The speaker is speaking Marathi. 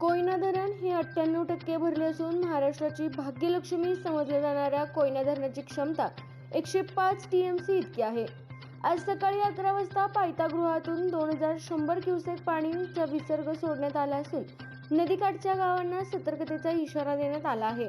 कोयना धरण हे अठ्ठ्याण्णव टक्के भरले असून महाराष्ट्राची भाग्यलक्ष्मी समजल्या जाणाऱ्या कोयना धरणाची क्षमता एकशे पाच टी एम सी इतकी आहे. आज सकाळी अकरा वाजता पायतागृहातून दोन हजार शंभर क्युसेक पाणीचा विसर्ग सोडण्यात आला असून नदीकाठच्या गावांना सतर्कतेचा इशारा देण्यात आला आहे.